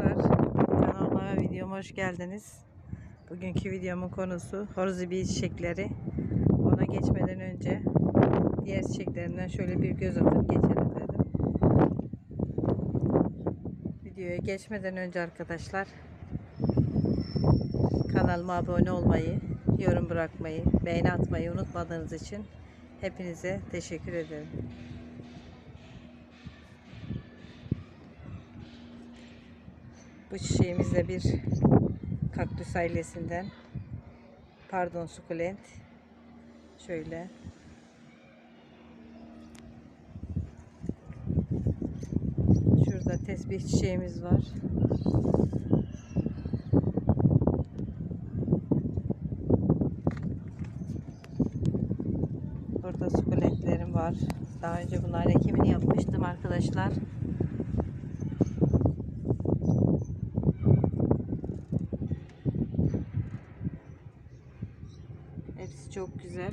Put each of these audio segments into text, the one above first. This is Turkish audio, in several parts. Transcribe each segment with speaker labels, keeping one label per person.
Speaker 1: arkadaşlar. Kanalıma videoma hoş geldiniz. Bugünkü videomun konusu horozibi çiçekleri. Ona geçmeden önce diğer çiçeklerinden şöyle bir göz atıp geçelim dedim. Videoya geçmeden önce arkadaşlar kanalıma abone olmayı, yorum bırakmayı, beğeni atmayı unutmadığınız için hepinize teşekkür ederim. Bu çiçeğimiz de bir kaktüs ailesinden. Pardon sukulent. Şöyle. Şurada tesbih çiçeğimiz var. Burada sukulentlerim var. Daha önce bunların ekimini yapmıştım arkadaşlar. Hepsi çok güzel.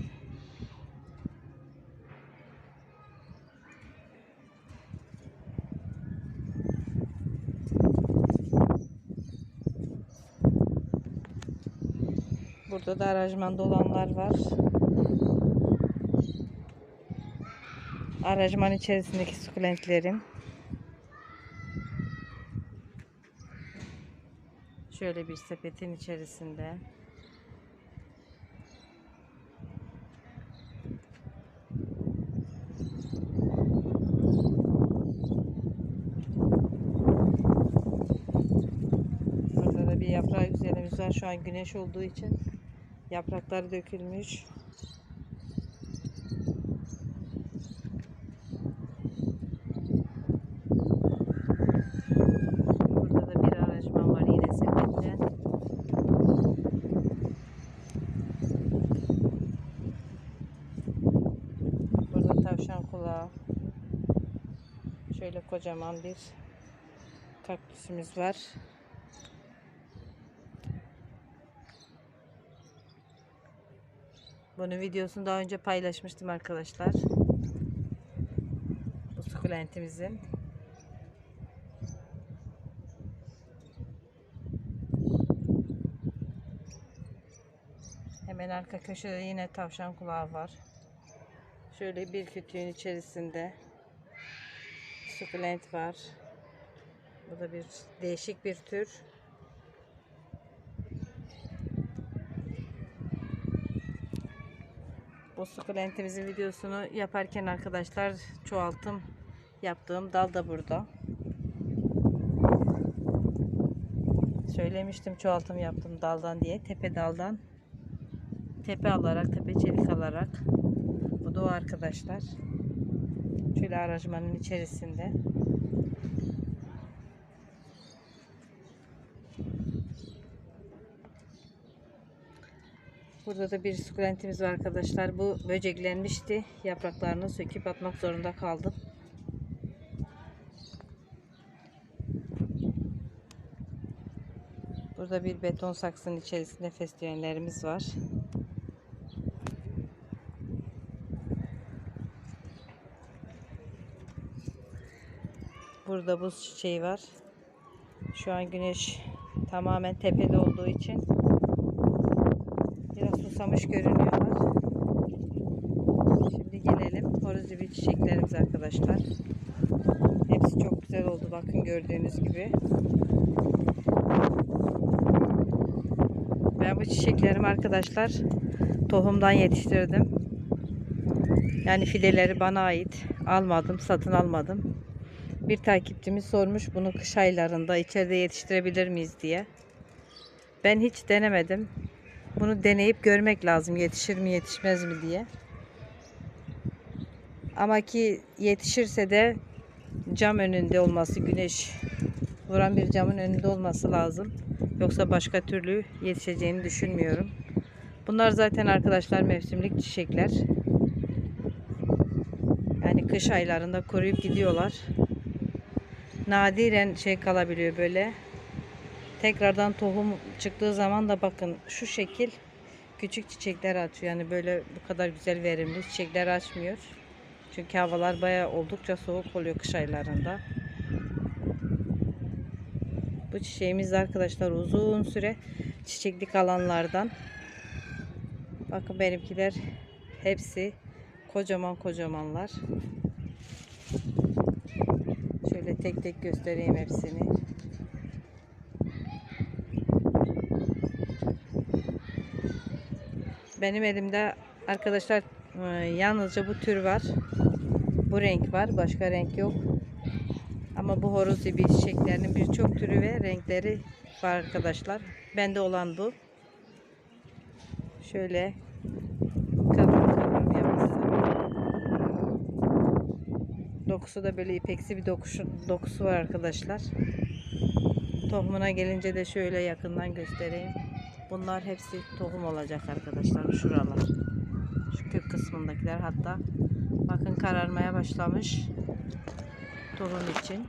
Speaker 1: Burada da aranjmanda olanlar var. Aranjman içerisindeki sukulentlerim. Şöyle bir sepetin içerisinde. Burada da bir yaprağı güzelimiz var. Şu an güneş olduğu için yaprakları dökülmüş. Tavşan kulağı. Şöyle kocaman bir kaktüsümüz var. Bunun videosunu daha önce paylaşmıştım arkadaşlar. Bu sukulentimizin. Hemen arka köşede yine tavşan kulağı var. Şöyle bir kütüğün içerisinde sukulent var. Bu da bir değişik bir tür. Bu sukulentimizin videosunu yaparken arkadaşlar çoğaltım yaptığım dal da burada. Söylemiştim çoğaltım yaptım daldan diye. Tepe daldan. Tepe alarak, tepe çelik alarak. Bu da o arkadaşlar. Şöyle aranjmanın içerisinde. Burada da bir sukulentimiz var arkadaşlar. Bu böceklenmişti. Yapraklarını söküp atmak zorunda kaldım. Burada bir beton saksının içerisinde fesleğenlerimiz var. Burada buz çiçeği var. Şu an güneş tamamen tepede olduğu için biraz susamış görünüyorlar. Şimdi gelelim horozibi çiçeklerimiz arkadaşlar. Hepsi çok güzel oldu bakın gördüğünüz gibi. Ben bu çiçeklerimi arkadaşlar tohumdan yetiştirdim. Yani fideleri bana ait. Almadım, satın almadım. Bir takipçimiz sormuş bunu kış aylarında içeride yetiştirebilir miyiz diye. Ben hiç denemedim. Bunu deneyip görmek lazım yetişir mi yetişmez mi diye. Ama ki yetişirse de cam önünde olması, güneş vuran bir camın önünde olması lazım. Yoksa başka türlü yetişeceğini düşünmüyorum. Bunlar zaten arkadaşlar mevsimlik çiçekler. Yani kış aylarında kuruyup gidiyorlar. Nadiren şey kalabiliyor böyle. Tekrardan tohum çıktığı zaman da bakın şu şekil küçük çiçekler açıyor. Yani böyle bu kadar güzel verimli çiçekler açmıyor. Çünkü havalar bayağı oldukça soğuk oluyor kış aylarında. Bu çiçeğimiz arkadaşlar uzun süre çiçeklik alanlardan. Bakın benimkiler hepsi kocaman kocamanlar. Şöyle tek tek göstereyim hepsini. Benim elimde arkadaşlar e, yalnızca bu tür var. Bu renk var. Başka renk yok. Ama bu horoz gibi çiçeklerinin birçok türü ve renkleri var arkadaşlar. Bende olan bu. Şöyle. Dokusu da böyle ipeksi bir dokusu, dokusu var arkadaşlar. Tohumuna gelince de şöyle yakından göstereyim. Bunlar hepsi tohum olacak arkadaşlar. Şuralar. Şu kök kısmındakiler hatta bakın kararmaya başlamış tohum için.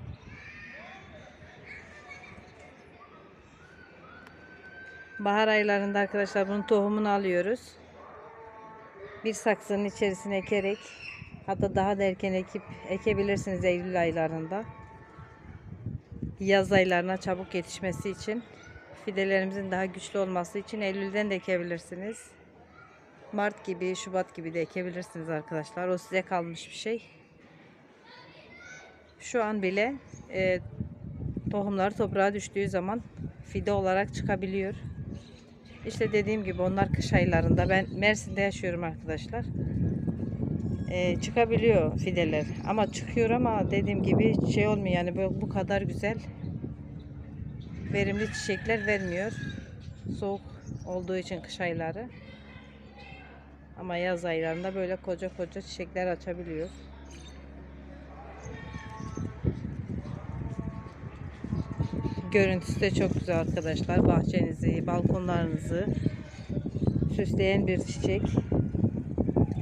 Speaker 1: Bahar aylarında arkadaşlar bunun tohumunu alıyoruz. Bir saksının içerisine ekerek hatta daha da erken ekip ekebilirsiniz Eylül aylarında. Yaz aylarına çabuk yetişmesi için fidelerimizin daha güçlü olması için Eylül'den de ekebilirsiniz. Mart gibi, Şubat gibi de ekebilirsiniz arkadaşlar. O size kalmış bir şey. Şu an bile e, tohumlar toprağa düştüğü zaman fide olarak çıkabiliyor. İşte dediğim gibi onlar kış aylarında. Ben Mersin'de yaşıyorum arkadaşlar. E, çıkabiliyor fideler. Ama çıkıyor ama dediğim gibi şey olmuyor. Yani bu, kadar güzel verimli çiçekler vermiyor. Soğuk olduğu için kış ayları. Ama yaz aylarında böyle koca koca çiçekler açabiliyor. Görüntüsü de çok güzel arkadaşlar. Bahçenizi, balkonlarınızı süsleyen bir çiçek.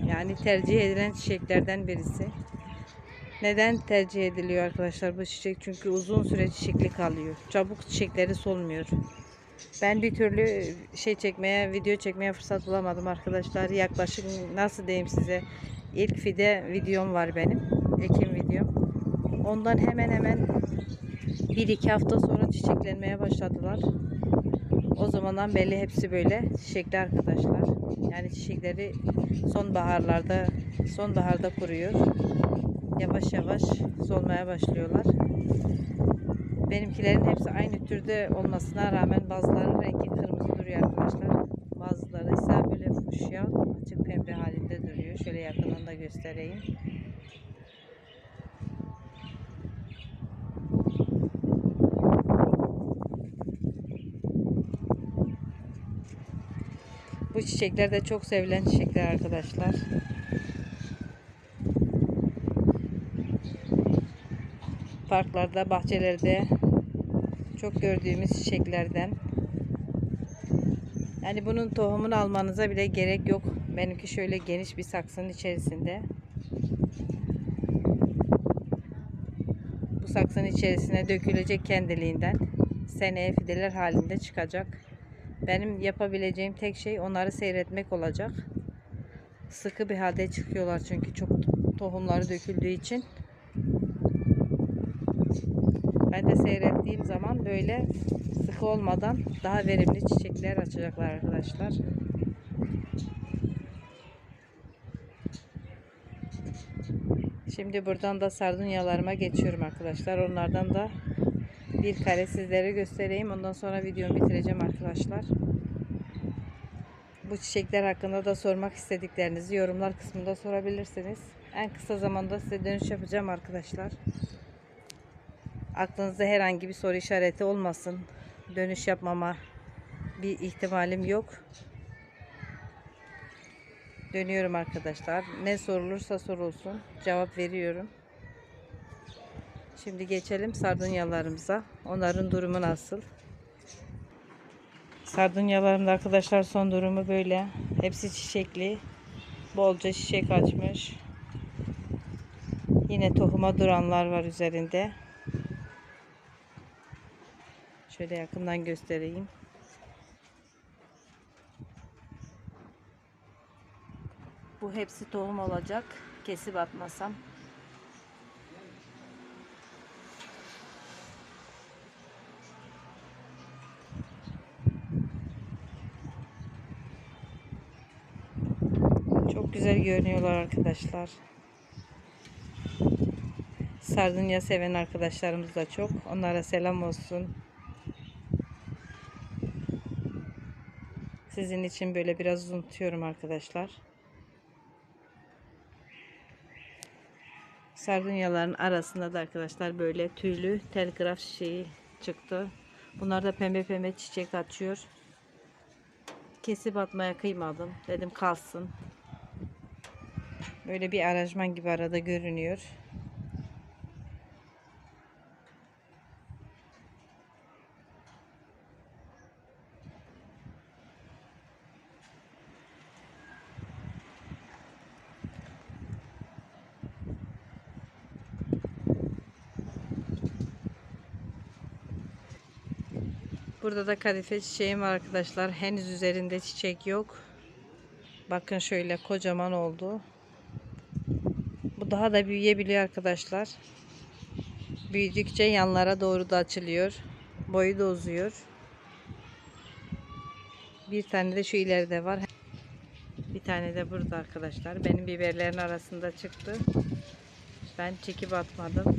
Speaker 1: Yani tercih edilen çiçeklerden birisi. Neden tercih ediliyor arkadaşlar bu çiçek? Çünkü uzun süre çiçekli kalıyor. Çabuk çiçekleri solmuyor. Ben bir türlü şey çekmeye, video çekmeye fırsat bulamadım arkadaşlar. Yaklaşık nasıl diyeyim size ilk fide videom var benim. Ekim videom. Ondan hemen hemen bir iki hafta sonra çiçeklenmeye başladılar. O zamandan belli hepsi böyle çiçekli arkadaşlar. Yani çiçekleri sonbaharlarda sonbaharda kuruyor. Yavaş yavaş solmaya başlıyorlar. Benimkilerin hepsi aynı türde olmasına rağmen bazıları rengi kırmızı duruyor arkadaşlar. Bazıları ise böyle fuşya açık pembe halinde duruyor. Şöyle yakından da göstereyim. Bu çiçekler de çok sevilen çiçekler arkadaşlar. Parklarda, bahçelerde çok gördüğümüz çiçeklerden. Yani bunun tohumunu almanıza bile gerek yok. Benimki şöyle geniş bir saksının içerisinde. Bu saksının içerisine dökülecek kendiliğinden. Seneye fideler halinde çıkacak. Benim yapabileceğim tek şey onları seyretmek olacak. Sıkı bir halde çıkıyorlar çünkü çok tohumları döküldüğü için. Ben de seyrettiğim zaman böyle sıkı olmadan daha verimli çiçekler açacaklar arkadaşlar. Şimdi buradan da sardunyalarıma geçiyorum arkadaşlar. Onlardan da bir kare sizlere göstereyim. Ondan sonra videomu bitireceğim arkadaşlar. Bu çiçekler hakkında da sormak istediklerinizi yorumlar kısmında sorabilirsiniz. En kısa zamanda size dönüş yapacağım arkadaşlar. Aklınızda herhangi bir soru işareti olmasın. Dönüş yapmama bir ihtimalim yok. Dönüyorum arkadaşlar. Ne sorulursa sorulsun. Cevap veriyorum. Şimdi geçelim sardunyalarımıza. Onların durumu nasıl? Sardunyalarımda arkadaşlar son durumu böyle. Hepsi çiçekli. Bolca çiçek açmış. Yine tohuma duranlar var üzerinde. Şöyle yakından göstereyim. Bu hepsi tohum olacak. Kesip atmasam. Çok güzel görünüyorlar arkadaşlar. Sardunya seven arkadaşlarımız da çok. Onlara selam olsun. Sizin için böyle biraz unutuyorum arkadaşlar. Sardunyaların arasında da arkadaşlar böyle tüylü telgraf çiçeği çıktı. Bunlar da pembe pembe çiçek açıyor. Kesip atmaya kıymadım. Dedim kalsın. Böyle bir aranjman gibi arada görünüyor. Burada da kadife çiçeğim var arkadaşlar. Henüz üzerinde çiçek yok. Bakın şöyle kocaman oldu. Bu daha da büyüyebiliyor arkadaşlar. Büyüdükçe yanlara doğru da açılıyor. Boyu da uzuyor. Bir tane de şu ileride var. Bir tane de burada arkadaşlar. Benim biberlerin arasında çıktı. Ben çekip atmadım.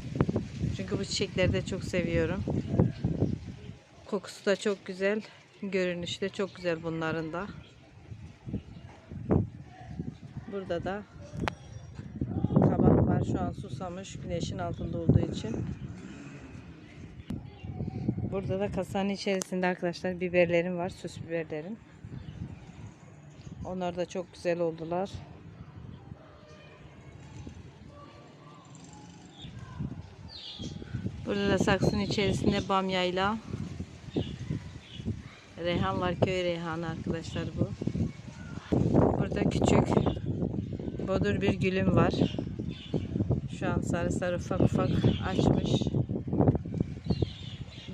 Speaker 1: Çünkü bu çiçekleri de çok seviyorum. Kokusu da çok güzel. Görünüşü de çok güzel bunların da. Burada da kabak var. Şu an susamış. Güneşin altında olduğu için. Burada da kasanın içerisinde arkadaşlar biberlerim var. Süs biberlerim. Onlar da çok güzel oldular. Burada da saksının içerisinde bamyayla Reyhan var köy reyhanı arkadaşlar bu. Burada küçük bodur bir gülüm var. Şu an sarı sarı ufak ufak açmış.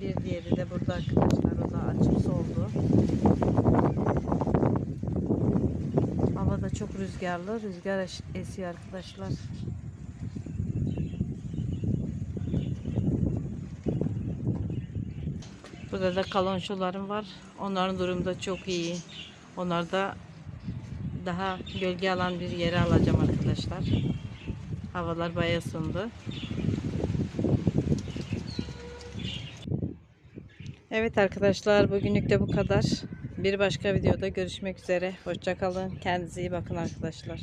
Speaker 1: Bir diğeri de burada arkadaşlar. O da açıp soldu. Hava da çok rüzgarlı. Rüzgar es- esiyor arkadaşlar. Burada da kalonşolarım var. Onların durumu da çok iyi. Onlar da daha gölge alan bir yere alacağım arkadaşlar. Havalar bayağı ısındı. Evet arkadaşlar bugünlük de bu kadar. Bir başka videoda görüşmek üzere. Hoşçakalın. Kendinize iyi bakın arkadaşlar.